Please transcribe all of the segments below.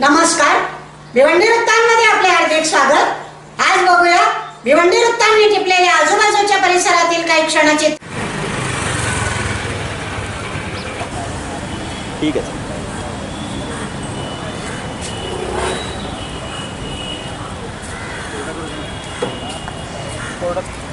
नमस्कार. भिवंडी वृत्तांमध्ये आपले हार्दिक स्वागत. आज बघूया भिवंडी वृत्तांनी टिपलेल्या आजूबाजूच्या परिसरातील काही क्षणाचे ठीक आहे. हां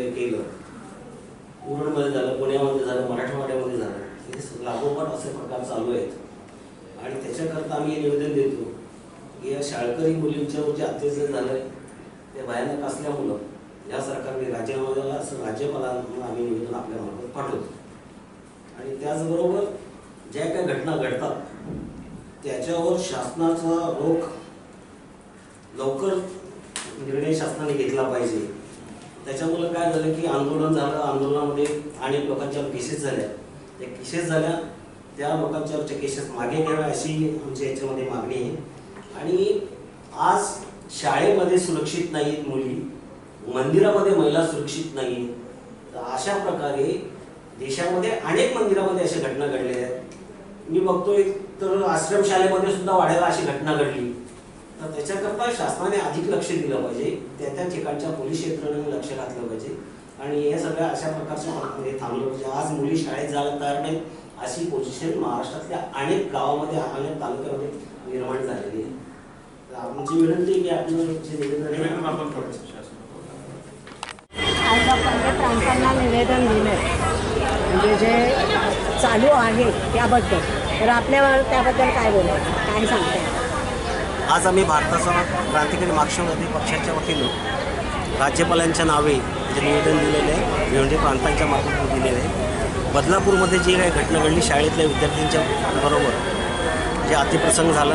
लोकांनी केलं. उरणमध्ये झालं पुण्यामध्ये झालं मराठवाड्यामध्ये झालं. हे लागोपाठ असे प्रकार चालू आहेत. आणि त्याच्याकरता आम्ही हे निवेदन देतो की या शाळकरी मुलींच्यावर जे अत्याचार झालं आहे ते भयानक असल्यामुळं या सरकारने राज्यामध्ये असं राज्यपालांना आम्ही निवेदन आपल्यामार्फत पाठवतो. आणि त्याचबरोबर ज्या काही घटना घडतात त्याच्यावर शासनाचा रोख लवकर निर्णय शासनाने घेतला पाहिजे. त्याच्यामुळं काय झालं की आंदोलन झालं. आंदोलनामध्ये अनेक लोकांच्या केसेस झाल्या. त्या केसेस झाल्या. त्या लोकांच्या केसेस मागे घ्याव्या अशी आमच्या याच्यामध्ये मागणी आहे. आणि आज शाळेमध्ये सुरक्षित नाहीत मुली. मंदिरामध्ये महिला सुरक्षित नाही तर अशा प्रकारे देशामध्ये अनेक मंदिरामध्ये अशा घटना घडलेल्या आहेत. मी बघतोय तर आश्रमशाळेमध्ये सुद्धा वाढायला अशी घटना घडली. तर त्याच्याकरता शासनाने अधिक लक्ष दिलं पाहिजे. त्या त्या ठिकाणच्या पोलीस यंत्रणेने लक्ष घातलं पाहिजे. आणि हे सगळ्या अशा प्रकारच्या हे थांबलं पाहिजे. आज मुली शाळेत जायला तयार नाहीत. अशी पोझिशन महाराष्ट्रातल्या अनेक गावामध्ये अनेक तालुक्यामध्ये निर्माण झालेली आहे. तर आमची विनंती आहे की आपलं जे निवेदन आज आपण प्रांतांना निवेदन दिलं म्हणजे जे चालू आहे त्याबद्दल. तर आपल्यावर त्याबद्दल काय बोलायचं? काय सांगताय? आज आम्ही भारताचा क्रांतिकारी मार्क्सवादी पक्षाच्या वतीनं राज्यपालांच्या नावे जे निवेदन दिलेले आहे भिवंडी प्रांतांच्या मार्फत दिलेले आहे बदलापूरमध्ये जी काही घटना घडली शाळेतल्या विद्यार्थ्यांच्या बरोबर जे अतिप्रसंग झालं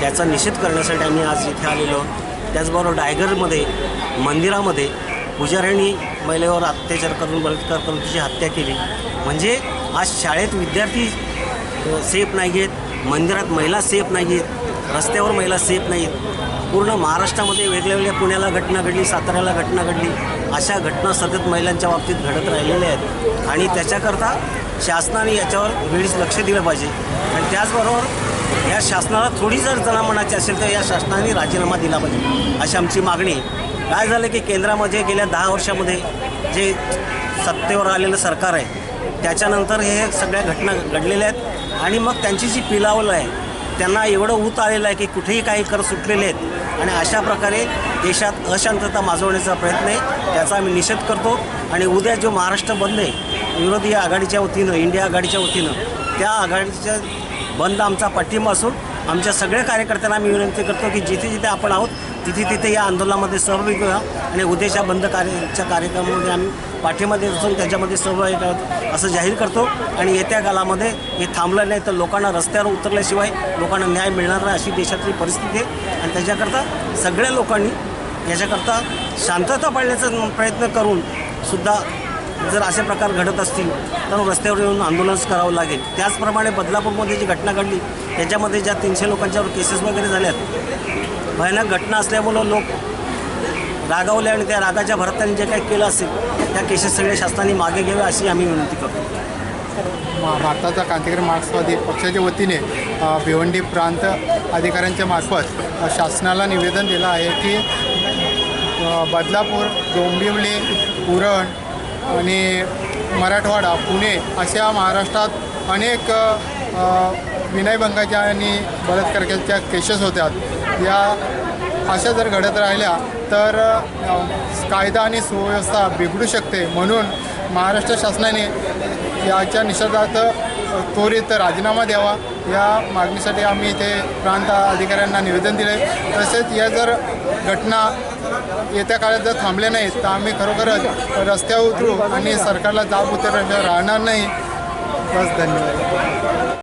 त्याचा निषेध करण्यासाठी आम्ही आज इथे आलेलो आहोत. त्याचबरोबर डायगरमध्ये मंदिरामध्ये पुजाऱ्यांनी महिलेवर अत्याचार करून बलात्कार करून तिची हत्या केली म्हणजे आज शाळेत विद्यार्थी सेफ नाही आहेत मंदिरात महिला सेफ नाही आहेत रस्त्यावर महिला सेफ नाहीत. पूर्ण महाराष्ट्रामध्ये वेगळ्या वेगळ्या पुण्याला घटना घडली साताऱ्याला घटना घडली. अशा घटना सतत महिलांच्या बाबतीत घडत राहिलेल्या आहेत. आणि त्याच्याकरता शासनाने याच्यावर वेळीच लक्ष दिलं पाहिजे. आणि त्याचबरोबर या शासनाला थोडी जर जनामनाची असेल तर या शासनाने राजीनामा दिला पाहिजे अशी आमची मागणी काय झालं की केंद्रामध्ये गेल्या दहा वर्षामध्ये जे सत्तेवर आलेलं सरकार आहे त्याच्यानंतर हे सगळ्या घटना घडलेल्या आहेत. आणि मग त्यांची जी पिलावल आहे त्यांना एवढं ऊत आलेलं आहे की कुठेही काही कर सुटलेले आहेत. आणि अशा प्रकारे देशात अशांतता माजवण्याचा प्रयत्न आहे त्याचा आम्ही निषेध करतो. आणि उद्या जो महाराष्ट्र बंद आहे विरोधी आघाडीच्या वतीनं इंडिया आघाडीच्या वतीनं त्या आघाडीच्या बंद आमचा पाठिंबा असून आमच्या सगळ्या कार्यकर्त्यांना आम्ही विनंती करतो की जिथे जिथे आपण आहोत तिथे तिथे या आंदोलनामध्ये सहभागी व्हा आणि उद्याच्या बंद कार्यच्या कार्यक्रमामध्ये आम्ही पाठीमध्ये असून त्याच्यामध्ये सहभागी करत असं जाहीर करतो. आणि येत्या कालामध्ये हे थांबलं नाही तर लोकांना रस्त्यावर उतरल्याशिवाय लोकांना न्याय मिळणार नाही अशी देशातली परिस्थिती आहे. आणि त्याच्याकरता सगळ्या लोकांनी याच्याकरता शांतता पाळण्याचा प्रयत्न करून सुद्धा जर असे प्रकार घडत असतील तर रस्त्यावर येऊन आंदोलनच करावं लागेल. त्याचप्रमाणे बदलापूरमध्ये जी घटना घडली त्याच्यामध्ये ज्या तीनशे लोकांच्यावर केसेस वगैरे झाल्यात भयानक घटना असल्यामुळं लोक रागावले आणि त्या रागाच्या भरताने जे काही केलं असेल त्या केसेस सगळे शासनाने मागे घ्यावे अशी आम्ही विनंती करतो. भारताचा क्रांतिकारी मार्क्सवादी पक्षाच्या वतीने भिवंडी प्रांत अधिकाऱ्यांच्या मार्फत शासनाला निवेदन दिलं आहे की बदलापूर डोंबिवली उरण आणि मराठवाडा पुणे अशा महाराष्ट्रात अनेक विनयभंगाच्या आणि बलात्काराच्या केसेस होत्या या अशा जर घडत राहिल्या तर कायदा आणि सुव्यवस्था बिघडू शकते. म्हणून महाराष्ट्र शासनाने याच्या निषेधार्थ त्वरित राजीनामा द्यावा. या मागणीसाठी आम्ही इथे प्रांत अधिकाऱ्यांना निवेदन दिले तसेच या जर घटना येत्या काळात जर थांबल्या नाहीत तर आम्ही खरोखरच रस्त्यावर उतरू आणि सरकारला जाब उतर राहणार नाही. बस धन्यवाद.